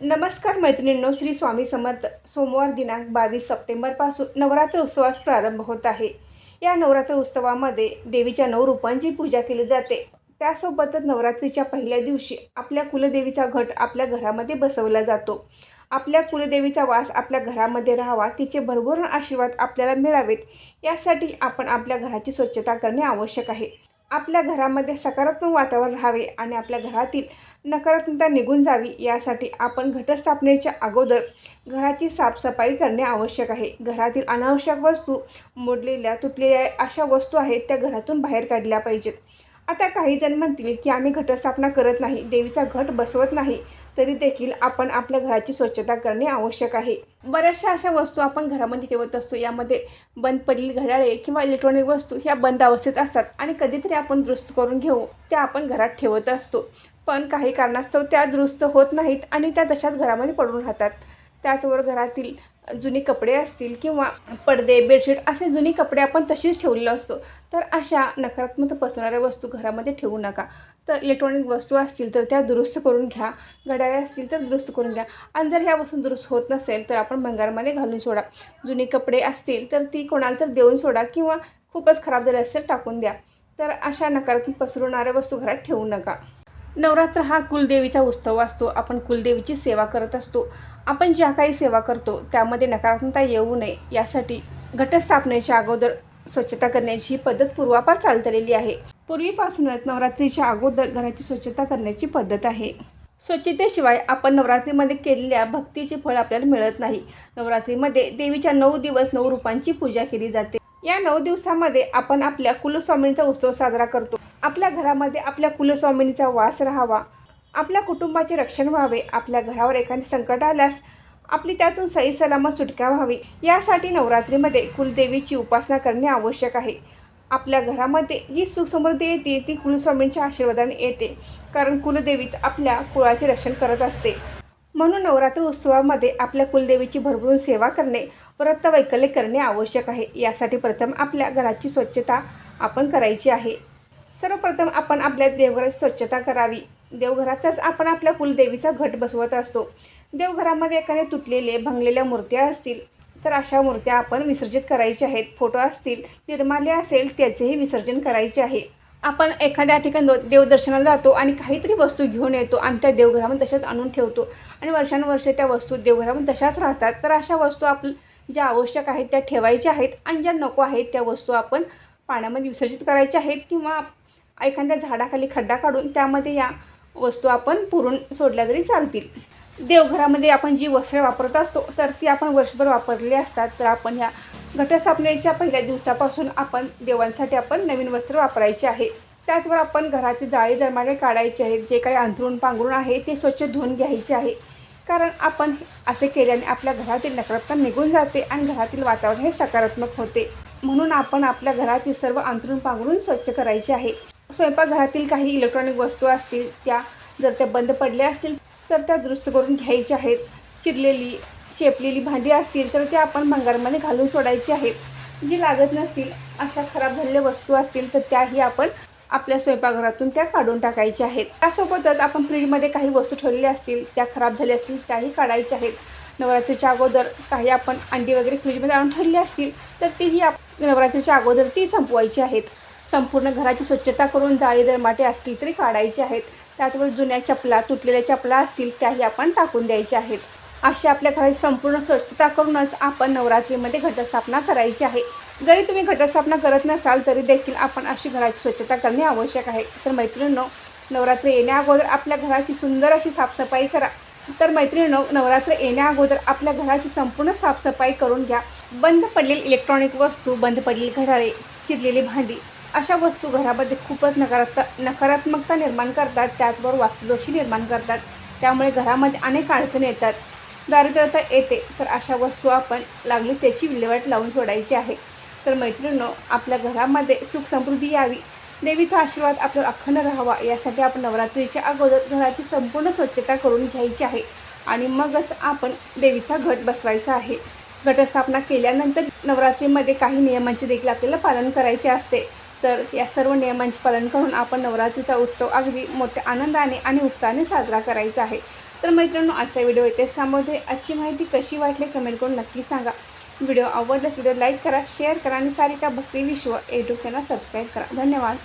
नमस्कार मैत्रिणींनो श्री स्वामी समर्थ. सोमवार दिनांक बावीस सप्टेंबरपासून नवरात्र उत्सवास प्रारंभ होत आहे. या नवरात्र उत्सवामध्ये देवीच्या नऊ रूपांची पूजा केली जाते. त्यासोबतच नवरात्रीच्या पहिल्या दिवशी आपल्या कुलदेवीचा घट आपल्या घरामध्ये बसवला जातो. आपल्या कुलदेवीचा वास आपल्या घरामध्ये राहावा तिचे भरभरून आशीर्वाद आपल्याला मिळावेत. यासाठी आपण आपल्या घराची स्वच्छता करणे आवश्यक आहे. आपल्या घरामध्ये सकारात्मक वातावरण राहावे आणि आपल्या घरातील नकारात्मकता निघून जावी यासाठी आपण घटस्थापनेच्या अगोदर घराची साफसफाई करणे आवश्यक आहे. घरातील अनावश्यक वस्तू मोडलेल्या तुटलेल्या अशा वस्तू आहेत त्या घरातून बाहेर काढल्या पाहिजेत. आता काही जण म्हणतील की आम्ही घटस्थापना करत नाही देवीचा घट बसवत नाही तरी देखील आपण आपल्या घराची स्वच्छता करणे आवश्यक आहे. बऱ्याचशा अशा वस्तू आपण घरामध्ये ठेवत असतो यामध्ये बंद पडलेली घड्याळे किंवा इलेक्ट्रॉनिक वस्तू ह्या बंद अवस्थेत असतात आणि कधीतरी आपण दुरुस्त करून घेऊ त्या आपण घरात ठेवत असतो. पण काही कारणास्तव त्या दुरुस्त होत नाहीत आणि त्या तशाच घरामध्ये पडून राहतात. त्याचबरोबर घरातील जुने कपडे असतील किंवा पडदे बेडशीट असे जुने कपडे आपण तशीच ठेवलेलो असतो. तर अशा नकारात्मक पसरणाऱ्या वस्तू घरामध्ये ठेवू नका. तर इलेक्ट्रॉनिक वस्तू असतील तर त्या दुरुस्त करून घ्या. घड्याळे असतील तर दुरुस्त करून घ्या. आणि जर ह्या वस्तू दुरुस्त होत नसेल तर आपण भंगारमध्ये घालून सोडा. जुने कपडे असतील तर ती कोणाला तर देऊन सोडा किंवा खूपच खराब झाले असेल टाकून द्या. तर अशा नकारात्मक पसरवणाऱ्या वस्तू घरात ठेवू नका. नवरात्र हा कुलदेवीचा उत्सव असतो. आपण कुलदेवीची सेवा करत असतो. आपण ज्या काही सेवा करतो त्यामध्ये नकारात्मकता येऊ नये. यासाठी घटस्थापनेच्या अगोदर स्वच्छता करण्याची ही पद्धत पूर्वापार चालत आलेली आहे. पूर्वीपासूनच नवरात्रीच्या अगोदर घराची स्वच्छता करण्याची पद्धत आहे. स्वच्छतेशिवाय आपण नवरात्रीमध्ये केलेल्या भक्तीचे फळ आपल्याला मिळत नाही. नवरात्रीमध्ये देवीच्या नऊ दिवस नऊ रूपांची पूजा केली जाते. या नऊ दिवसामध्ये आपण आपल्या कुलस्वामींचा उत्सव साजरा करतो. आपल्या घरामध्ये आपल्या कुलस्वामिनीचा वास राहावा. आपल्या कुटुंबाचे रक्षण व्हावे. आपल्या घरावर एखादे संकट आल्यास आपली त्यातून सई सलामत सुटका व्हावी. यासाठी नवरात्रीमध्ये कुलदेवीची उपासना करणे आवश्यक आहे. आपल्या घरामध्ये जी सुखसमृद्धी येते ती कुलस्वामींच्या आशीर्वादाने येते. कारण कुलदेवीच आपल्या कुळाचे रक्षण करत असते. म्हणून नवरात्र उत्सवामध्ये आपल्या कुलदेवीची भरभरून सेवा करणे व्रत वैकल्य करणे आवश्यक आहे. यासाठी प्रथम आपल्या घराची स्वच्छता आपण करायची आहे. सर्वप्रथम आपण आपल्या देवघराची स्वच्छता करावी. देवघरातच आपण आपल्या कुलदेवीचा घट बसवत असतो. देवघरामध्ये एखाद्या तुटलेले भंगलेल्या मूर्त्या असतील तर अशा मूर्त्या आपण विसर्जित करायच्या आहेत. फोटो असतील निर्माल्य असेल त्याचेही विसर्जन करायचे आहे. आपण एखाद्या ठिकाणी देवदर्शनाला जातो आणि काहीतरी वस्तू घेऊन येतो आणि त्या देवघरामध्ये तशाच आणून ठेवतो. आणि वर्षानुवर्षे त्या वस्तू देवघरामध्ये तशाच राहतात. तर अशा वस्तू आप ज्या आवश्यक आहेत त्या ठेवायच्या आहेत आणि ज्या नको आहेत त्या वस्तू आपण पाण्यामध्ये विसर्जित करायच्या आहेत किंवा एखाद्या झाडाखाली खड्डा काढून त्यामध्ये या वस्तू आपण पुरून सोडल्या तरी चालतील. देवघरामध्ये आपण जी वस्त्रे वापरत असतो तर ती आपण वर्षभर वापरलेली असतात. तर आपण ह्या घटस्थापनेच्या पहिल्या दिवसापासून आपण देवांसाठी आपण नवीन वस्त्र वापरायचे आहे. त्याचवर आपण घरातील जाळी जरमाळे काढायचे आहेत. जे काही अंथरूण पांघरूण आहे ते स्वच्छ धुवून घ्यायचे आहे. कारण आपण असे केल्याने आपल्या घरातील नकारात्मक निघून जाते आणि घरातील वातावरण हे सकारात्मक होते. म्हणून आपण आपल्या घरातील सर्व अंतरून पांघरून स्वच्छ करायचे आहे. स्वयंपाकघरातील काही इलेक्ट्रॉनिक वस्तू असतील त्या जर त्या बंद पडल्या असतील तर त्या दुरुस्त करून घ्यायच्या आहेत. चिरलेली चेपलेली भांडी असतील तर त्या आपण भंगारमध्ये घालून सोडायची आहेत. जी लागत नसतील अशा खराब झालेल्या वस्तू असतील तर त्याही आपण आपल्या स्वयंपाकघरातून त्या काढून टाकायच्या आहेत. त्यासोबतच आपण फ्रीजमध्ये काही वस्तू ठेवलेल्या असतील त्या खराब झाल्या असतील त्याही काढायच्या आहेत. नवरात्रीच्या अगोदर काही आपण अंडी वगैरे फ्रीजमध्ये आणून ठेवली असतील तर तेही आप नवरात्रीच्या अगोदर ती संपवायची आहेत. संपूर्ण घराची स्वच्छता करून जाळी दरमाटे असतील तरी काढायचे आहेत. त्याचबरोबर जुन्या चपला तुटलेल्या चपला असतील त्याही आपण टाकून द्यायच्या आहेत. अशी आपल्या घराची संपूर्ण स्वच्छता करूनच आपण नवरात्रीमध्ये घटस्थापना करायची आहे. जरी तुम्ही घटस्थापना करत नसाल तरी देखील आपण अशी घराची स्वच्छता करणे आवश्यक आहे. तर मैत्रिणींनो नवरात्र येण्या अगोदर आपल्या घराची सुंदर अशी साफसफाई करा. तर मैत्रिणींनो नवरात्र येण्या अगोदर आपल्या घराची संपूर्ण साफसफाई करून घ्या. बंद पडलेली इलेक्ट्रॉनिक वस्तू बंद पडलेली घड्याळे चिरलेली भांडी अशा वस्तू घरामध्ये खूपच नकारात्म नकारात्मकता निर्माण करतात. त्याचबरोबर वास्तुदोषी निर्माण करतात. त्यामुळे घरामध्ये अनेक अडचणी येतात. दारिद्र्यता येते. तर अशा वस्तू आपण लागली त्याची विल्हेवाट लावून सोडायची आहे. तर मैत्रिणींनो आपल्या घरामध्ये सुख समृद्धी यावी. देवीचा आशीर्वाद आपल्याला अखंड राहावा. यासाठी आपण नवरात्रीच्या अगोदर घराची संपूर्ण स्वच्छता करून घ्यायची आहे. आणि मगच आपण देवीचा घट बसवायचा आहे. घटस्थापना केल्यानंतर नवरात्रीमध्ये काही नियमांचे देखील आपल्याला पालन करायचे असते. तर या सर्व नियमांचे पालन करून आपण नवरात्रीचा उत्सव अगदी मोठ्या आनंदाने आणि उत्साहाने साजरा करायचा आहे. तर मैत्रांनो आजचा व्हिडिओ येते थांबवते आजची माहिती कशी वाटली कमेंट करून नक्की सांगा. व्हिडिओ आवडल्यास व्हिडिओ लाईक करा शेअर करा आणि सारिका भक्ती विश्व यूट्यूब चॅनल सबस्क्राईब करा. धन्यवाद.